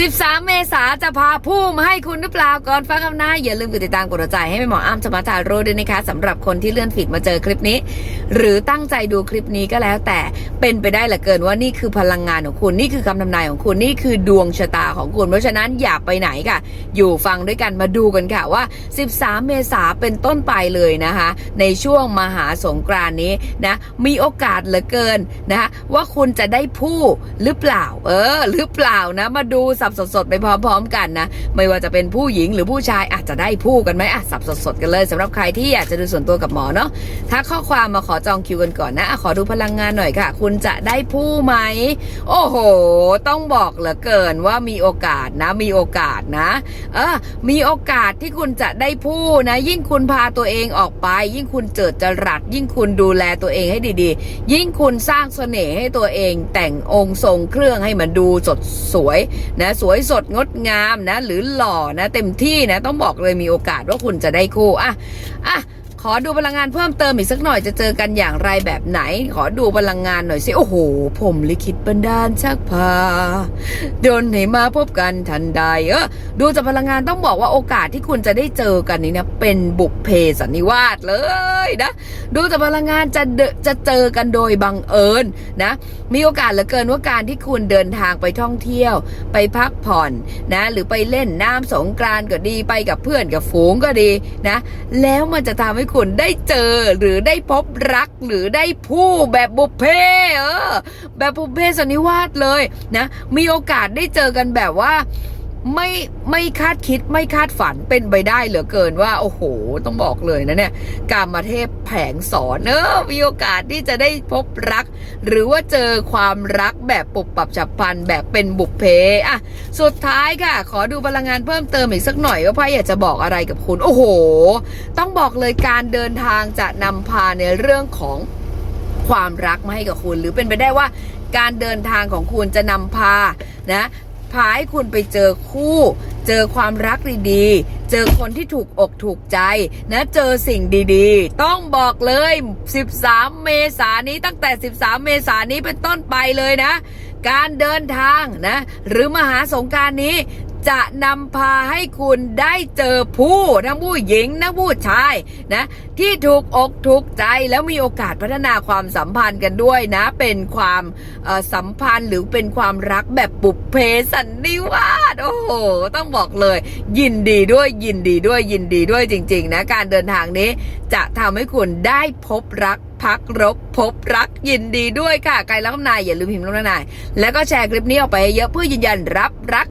13 เมษาจะพาผู้มาให้คุณหรือเปล่าก่อนฟังคำนายอย่าลืมกดติดตามกดใจให้แม่หมออ้ำสมาตาโรด้วยนะคะสำหรับคนที่เลื่อนฟีดมาเจอคลิปนี้ หรือตั้งใจดูคลิปนี้ก็แล้ว แต่เป็นไปได้เหลือเกินว่านี่คือพลังงานของคุณนี่คือคำทำนายของคุณนี่คือดวงชะตาของคุณ เพราะฉะนั้นอย่าไปไหนค่ะ อยู่ฟังด้วยกันมาดูกันค่ะว่า 13 เมษาเป็นต้นไปเลยนะคะ ในช่วงมหาสงกรานนี้นะมีโอกาสเหลือเกินนะคะว่าคุณจะได้ผู้หรือเปล่า เออ หรือเปล่านะมาดูสบสดๆไปพร้อมๆกันนะ ไม่ว่าจะเป็นผู้หญิงหรือผู้ชายอาจจะได้ผู้กันไหมอะสับสดๆกันเลยสำหรับใครที่อยากจะดูส่วนตัวกับหมอเนาะถ้าข้อความมาขอจองคิวกันก่อนนะอะขอดูพลังงานหน่อยค่ะ คุณจะได้ผู้ไหม โอ้โห ต้องบอกเหลือเกินว่ามีโอกาสนะ มีโอกาสนะ เออมีโอกาสที่คุณจะได้ผู้นะ ยิ่งคุณพาตัวเองออกไป ยิ่งคุณเจิดจรัส ยิ่งคุณดูแลตัวเองให้ดีๆ ยิ่งคุณสร้างเสน่ห์ให้ตัวเองแต่งองค์ทรงเครื่องให้มันดูสดสวยนะสวยสดงดงามนะ หรือหล่อนะ เต็มที่นะ ต้องบอกเลยมีโอกาสว่าคุณจะได้คู่อะอะ ขอดูพลังงานเพิ่มเติมอีกสักหน่อยจะเจอกันอย่างไรแบบไหน ขอดูพลังงานหน่อยสิ โอ้โห ผมลิขิตบันดาลชักพาโดนให้มาพบกันทันใดเออดูจากพลังงานต้องบอกว่าโอกาสที่คุณจะได้เจอกันนี้นะเป็นบุพเพสันนิวาสเลยนะดูจากพลังงานจะเดจะเจอกันโดยบังเอิญนะ มีโอกาสเหลือเกินว่าการที่คุณเดินทางไปท่องเที่ยว ไปพักผ่อนนะ หรือไปเล่นน้ำสงกรานก็ดีไปกับเพื่อนกับฝูงก็ดีนะ แล้วมันจะทำให้คุณได้เจอหรือได้พบรักหรือได้ผู้แบบบุพเพเออ แบบบุพเพสันนิวาสเลยนะ มีโอกาสได้เจอกันแบบว่า ไม่ไม่คาดคิดไม่คาดฝันเป็นไปได้เหลือเกินว่า โอ้โห ต้องบอกเลยนะเนี่ยการมาเทพแผงสอนเออมีโอกาสที่จะได้พบรัก หรือว่าเจอความรักแบบปุบปับฉับพลันแบบเป็นบุพเพอะสุดท้ายค่ะ ขอดูพลังงานเพิ่มเติมอีกสักหน่อยว่าพ่อยากจะบอกอะไรกับคุณ โอ้โห ต้องบอกเลยการเดินทางจะนำพาในเรื่องของความรักมาให้กับคุณ หรือเป็นไปได้ว่าการเดินทางของคุณจะนำพานะ พาให้คุณไปเจอคู่ เจอความรักดีๆ เจอคนที่ถูกอกถูกใจ นะเจอสิ่งดีๆ ต้องบอกเลย 13 เมษายนนี้ตั้งแต่ 13 เมษายนนี้เป็นต้นไปเลยนะ การเดินทางนะ หรือมหาสงการนี้ จะนำพาให้คุณได้เจอผู้ทั้งผู้หญิงทั้งผู้ชายนะที่ถูกอกถูกใจแล้วมีโอกาสพัฒนาความสัมพันธ์กันด้วยนะ เป็นความสัมพันธ์หรือเป็นความรักแบบปุบเพสันนิวาสโอ้โหต้องบอกเลย ยินดีด้วยยินดีด้วยยินดีด้วยจริง ๆ นะ การเดินทางนี้ จะทำให้คุณได้พบรักพักรบพบรักยินดีด้วยค่ะไกลแล้วนายอย่าลืมพิมพ์ลงนายแล้วก็แชร์คลิปนี้ออกไปเยอะเพื่อยืนยันรับรัก